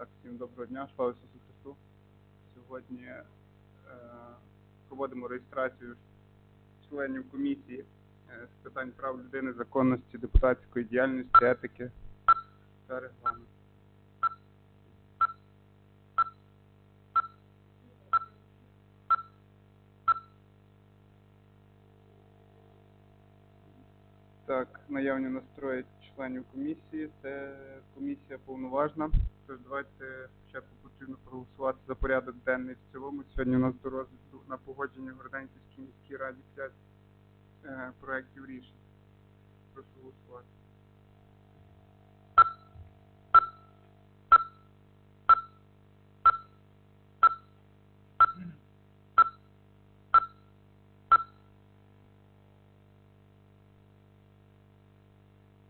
Так, всім доброго дня, слава Ісусу Христу. Сьогодні е, проводимо реєстрацію членів комісії е, з питань прав людини, законності, депутатської діяльності, етики та регламенту. Так, наявні настрої членів комісії. Це комісія повноважна. Тож давайте спочатку потрібно проголосувати за порядок денний в цілому. Сьогодні у нас до розгляду на погодженні в Городенківській міській раді 5 е, проєктів рішень. Прошу голосувати.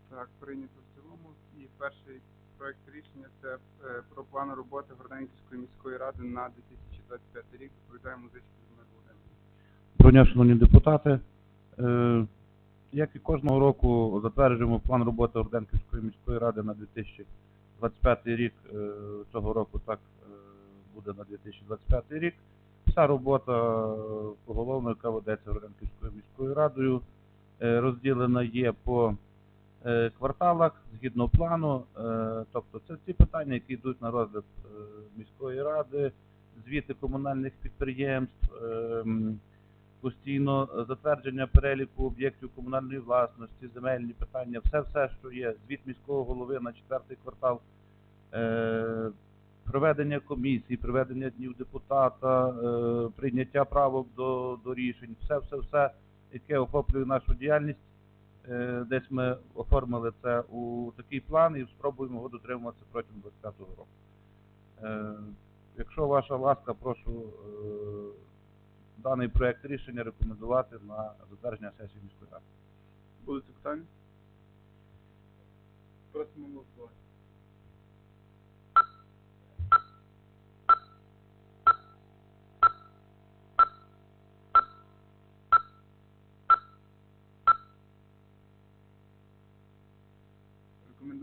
Так, прийнято в цілому. І перший проект рішення це е, про план роботи Городенківської міської ради на 2025 рік. Доповідає музичний Володимир Володимирович. Доброго дня, шановні депутати. Е, Як і кожного року затверджуємо план роботи Орденківської міської ради на 2025 рік. Е, Цього року так буде на 2025 рік. Вся робота поголовно, яка ведеться Орденківською міською радою, розділена є по кварталах згідно плану. Е, Тобто це ті питання, які йдуть на розгляд е, міської ради, звіти комунальних підприємств. е, постійно затвердження переліку об'єктів комунальної власності, земельні питання, все, все, що є, звіт міського голови на четвертий квартал, е, проведення комісій, проведення днів депутата, е, прийняття правок до, до рішень, все, все, все, яке охоплює нашу діяльність. Е, десь ми оформили це у такий план і спробуємо його дотримуватися протягом 2025 року. Е, якщо ваша ласка, прошу е, даний проєкт рішення рекомендувати на затвердження сесії міської ради. Будуть питання? Просимо голосувати.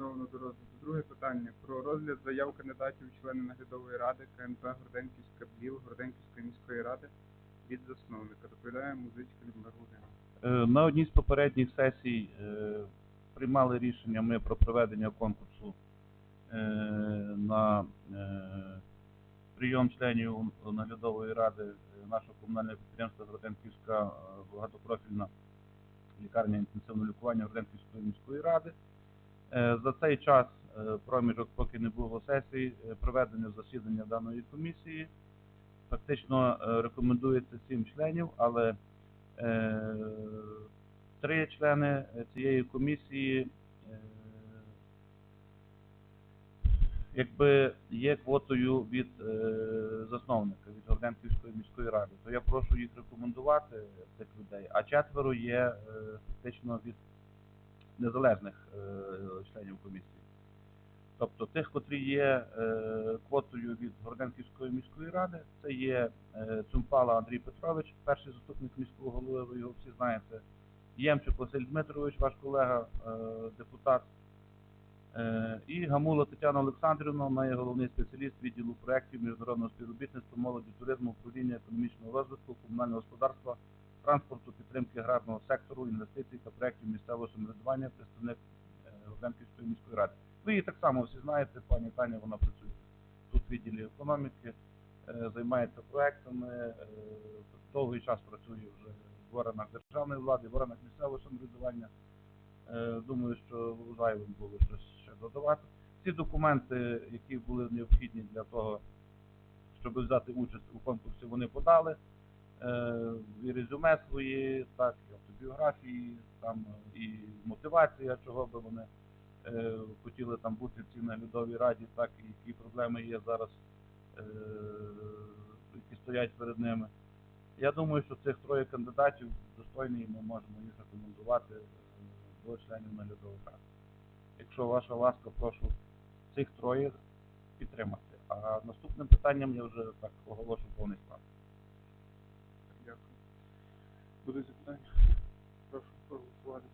Рекомендовано до розгляду. Друге питання про розгляд заяв кандидатів члени наглядової ради КНП Горденківська БЛІЛ Горденківської міської ради від засновника. Доповідає музичка Людмила Володимирівна. Е, На одній з попередніх сесій е, приймали рішення ми про проведення конкурсу е, на прийом членів наглядової ради нашого комунального підприємства Городенківська е, багатопрофільна лікарня інтенсивного лікування Городенківської міської ради. Е, За цей час е, проміжок, поки не було сесії, е, проведення засідання даної комісії. Фактично рекомендується сім членів, але Три члени цієї комісії якби є квотою від засновника, від Горденківської міської ради, то я прошу їх рекомендувати, цих людей, а четверо є фактично від незалежних е, членів комісії. Тобто тих, котрі є е, квотою від Горденківської міської ради, це є е, Цумпала Андрій Петрович, перший заступник міського голови, ви його всі знаєте, Ємчик Василь Дмитрович, ваш колега, депутат, і Гамула Тетяна Олександрівна, вона є головний спеціаліст відділу проєктів міжнародного співробітництва, молоді, туризму, управління економічного розвитку, комунального господарства, транспорту, підтримки аграрного сектору, інвестицій та проєктів місцевого самоврядування, представник е, міської ради. Ви її так само всі знаєте, пані Таня, вона працює тут в відділі економіки, е, займається проектами, е, довгий час працює вже в органах державної влади, в органах місцевого самоврядування. Думаю, що зайвим було щось ще додавати. Ці документи, які були необхідні для того, щоб взяти участь у конкурсі, вони подали. Е, І резюме свої, так, і автобіографії, там і мотивація, чого би вони е, хотіли там бути в цій наглядовій раді, так і які проблеми є зараз, е, які стоять перед ними. Я думаю, що цих троє кандидатів достойні, і ми можемо їх рекомендувати до членів наглядової ради. Якщо ваша ласка, прошу цих троє підтримати. А наступним питанням я вже так оголошу повний склад. Буде запитання? Прошу проголосувати.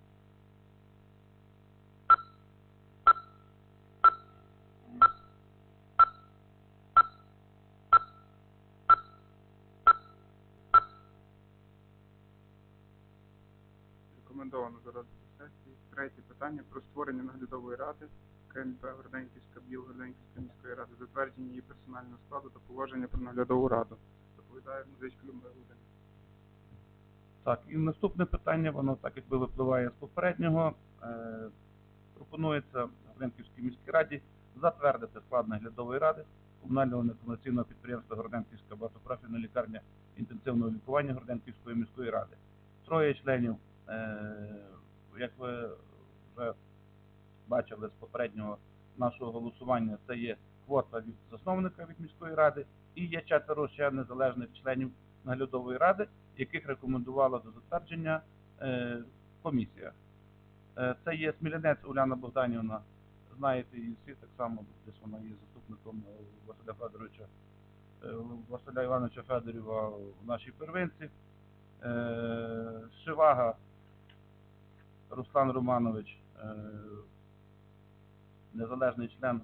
Рекомендовано зараз сесії. Третє питання про створення наглядової ради КНП Горденківська Біл Горденківська міської ради, затвердження її персонального складу та положення про наглядову раду. Доповідає музичка Любов Володимир. Так, і наступне питання, воно так якби випливає з попереднього. Е, пропонується Горденківській міській раді затвердити склад наглядової ради комунального некомерційного підприємства Горденківська багатопрофільна лікарня інтенсивного лікування Горденківської міської ради. Троє членів, е, як ви вже бачили з попереднього нашого голосування, це є квота від засновника від міської ради і є четверо ще незалежних членів наглядової ради, яких рекомендувала до затвердження е, комісія. Е, це є Смілянець Уляна Богданівна, знаєте її всі, так само десь вона є заступником е, Василя Федоровича, Василя Івановича Федорєва в нашій первинці. Шивага Руслан Романович, незалежний член,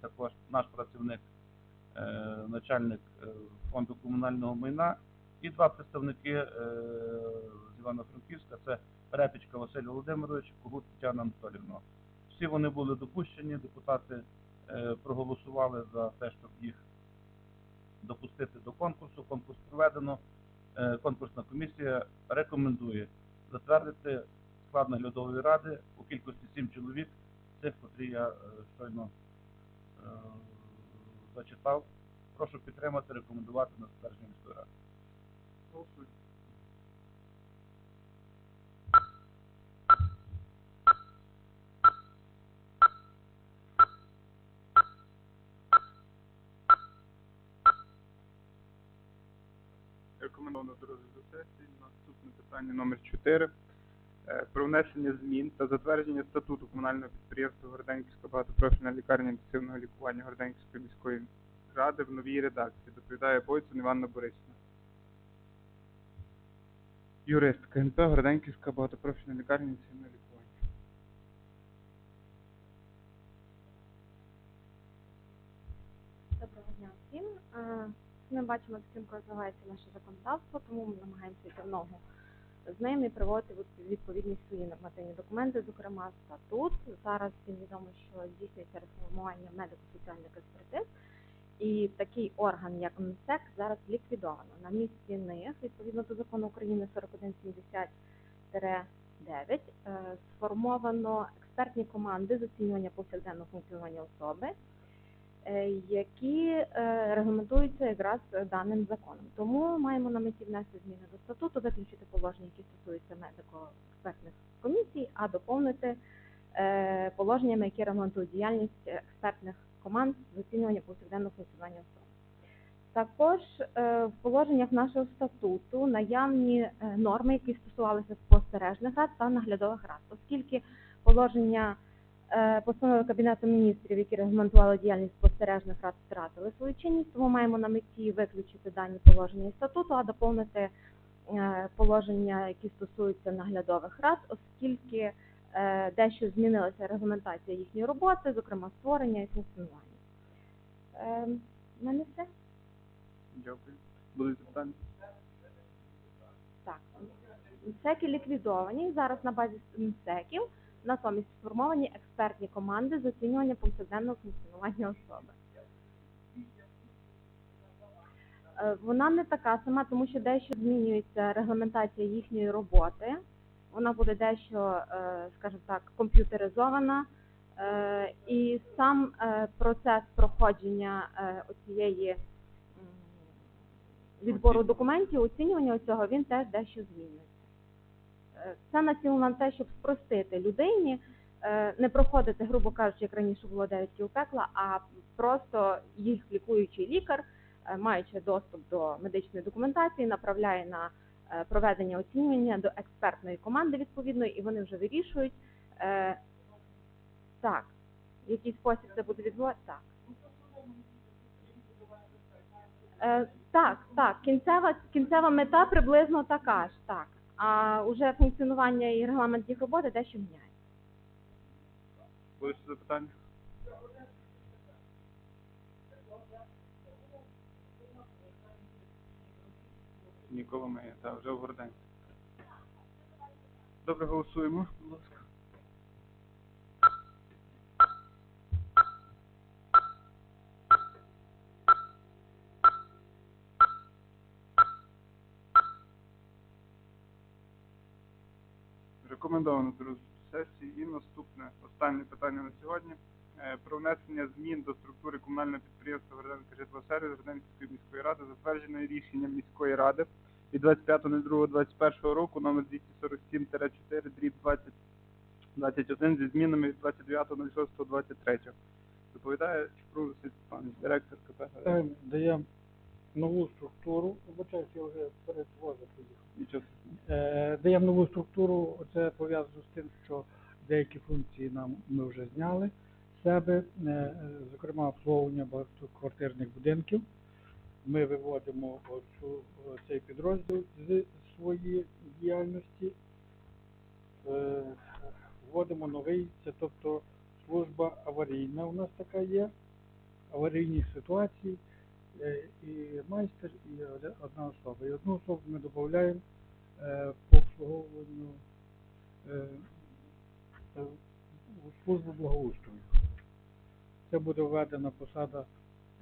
також наш працівник, начальник фонду комунального майна, і два представники е, з Івано-Франківська, це Репічка Василь Володимирович, Когут Тетяна Анатолівна. Всі вони були допущені, депутати е, проголосували за те, щоб їх допустити до конкурсу. Конкурс проведено. Е, Конкурсна комісія рекомендує затвердити склад наглядової ради у кількості сім чоловік, цих, котрі я щойно зачитав. Прошу підтримати, рекомендувати на затвердження міської ради. Голосуємо. Рекомендовано до розгляду сесії. Наступне питання номер 4. Про внесення змін та затвердження статуту комунального підприємства Горденківська багатопрофільна лікарня інтенсивного лікування Горденківської міської ради в новій редакції. Доповідає Бойцун Іванна Борисівна. Юрист КНП Городенківська багатопрофільна лікарня інтенсивного лікування. Доброго дня всім. Е, Ми бачимо, з чим розвивається наше законодавство, тому ми намагаємося йти в ногу з ним і приводити в відповідність свої нормативні документи, зокрема статут. Зараз всім відомо, що здійснюється реформування медико-соціальних експертиз, і такий орган, як МСЕК, зараз ліквідовано. На місці них, відповідно до закону України 4170 9 сформовано експертні команди з оцінювання повсякденного функціонування особи, е, які е, регламентуються якраз даним законом. Тому маємо на меті внести зміни до статуту, виключити положення, які стосуються медико-експертних комісій, а доповнити е, положеннями, які регламентують діяльність експертних команд з оцінювання повсякденного функціонування особи. Також е, в положеннях нашого статуту наявні е, норми, які стосувалися спостережних рад та наглядових рад, оскільки положення е, постанови Кабінету міністрів, які регламентували діяльність спостережних рад, втратили свою чинність, тому маємо на меті виключити дані положення статуту, а доповнити е, положення, які стосуються наглядових рад, оскільки е, дещо змінилася регламентація їхньої роботи, зокрема створення і функціонування. Е, в мене все. Дякую. Будуть запитання? Так, МСЕКи ліквідовані. Зараз на базі МСЕКів натомість сформовані експертні команди з оцінювання повсякденного функціонування особи. Е, Вона не така сама, тому що дещо змінюється регламентація їхньої роботи. Вона буде дещо, е, скажімо так, комп'ютеризована. Е, І сам процес проходження оцієї відбору документів, оцінювання цього, він теж дещо змінюється. Це націлено на те, щоб спростити людині, е, не проходити, грубо кажучи, як раніше було 9 кіл пекла, а просто їх лікуючий лікар, е, маючи доступ до медичної документації, направляє на е, проведення оцінювання до експертної команди відповідної, і вони вже вирішують так, в який спосіб це буде відбуватися. Так. Так, так, кінцева, кінцева мета приблизно така ж, так. А уже функціонування і регламент їх роботи дещо міняється. Будуть запитання? Ніколи ми, та вже в Горденці. Добре, голосуємо, будь ласка. Рекомендовано до сесії. І наступне, останнє питання на сьогодні. Е, Про внесення змін до структури комунального підприємства Верденська житлосервіс Верденської міської ради, затвердженої рішенням міської ради від 25.02.21 року номер 247-4 дріб 2021 зі змінами від 29.06.23. Доповідає Чупрун Василь Степанович, директор КП. Е, Даємо нову структуру, вибачаюсь, я вже перед возом поїхав. Нічого. Е, Даємо нову структуру, це пов'язано з тим, що деякі функції нам ми вже зняли з себе, е, е, зокрема обслуговування багатоквартирних будинків. Ми виводимо оцю, цей підрозділ з своєї діяльності, Е, вводимо новий, це тобто служба аварійна у нас така є, аварійні ситуації, і майстер, і одна особа. І одну особу ми додаємо по обслуговуванню е, службу благоустрою. Це буде введена посада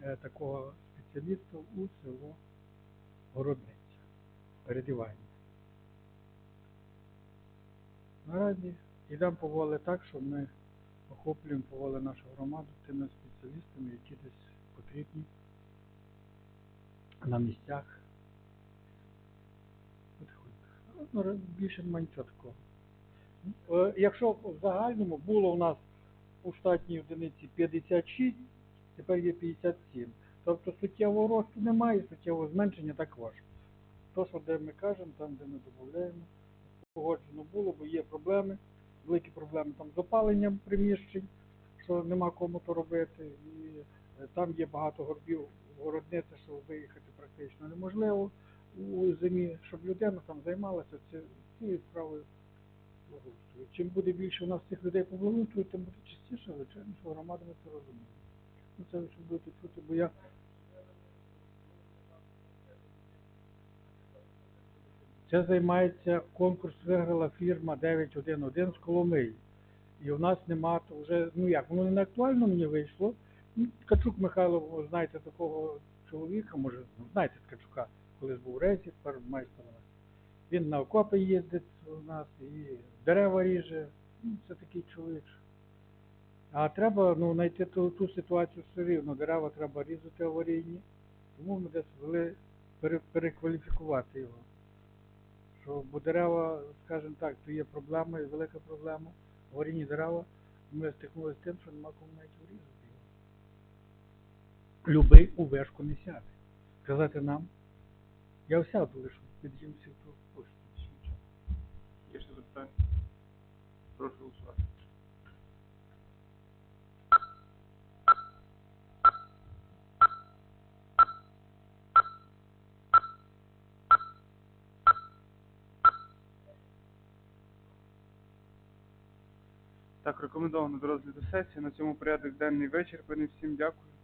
е, такого спеціаліста у село Городниця, передівання. Наразі йдемо поволі так, що ми охоплюємо поволі нашу громаду тими спеціалістами, які десь потрібні на місцях. Більше немає такого. Е, Якщо в загальному було у нас у штатній одиниці 56, тепер є 57. Тобто суттєвого росту немає, суттєвого зменшення також. То, що де ми кажемо, там, де ми додаємо, погоджено було, бо є проблеми, великі проблеми там з опаленням приміщень, що нема кому то робити. І е, там є багато горбів городниця, що виїхати практично неможливо у зимі, щоб людина там займалася цією справою благоустрою. Чим буде більше у нас цих людей по благоустрою, тим буде частіше, звичайно, що громада ми це розуміє. Ну це ви будете чути, бо я Це займається конкурс виграла фірма 911 з Коломиї. І у нас нема то вже, ну як, воно не актуально мені вийшло. Ну, Ткачук Михайло, знаєте такого чоловіка, може, ну, знаєте Ткачука, колись був рейсі, майстер. Він на окопи їздить у нас і дерева ріже. Ну, це такий чоловік. А треба ну, знайти ту, ту ситуацію все рівно. Дерева треба різати аварійні. Тому ми десь вели пере, перекваліфікувати його що бо дерева, скажімо так, то є проблема, велика проблема. Аварійні дерева, ми стикнулися з тим, що нема кому навіть вирізати його. Любий у вешку не сяде. Сказати нам, я сяду лише під'їмся то нічого. Є ще запитання? Прошу голосувати. Так, рекомендовано до розгляду сесії. На цьому порядок денний вичерпаний. Всім дякую.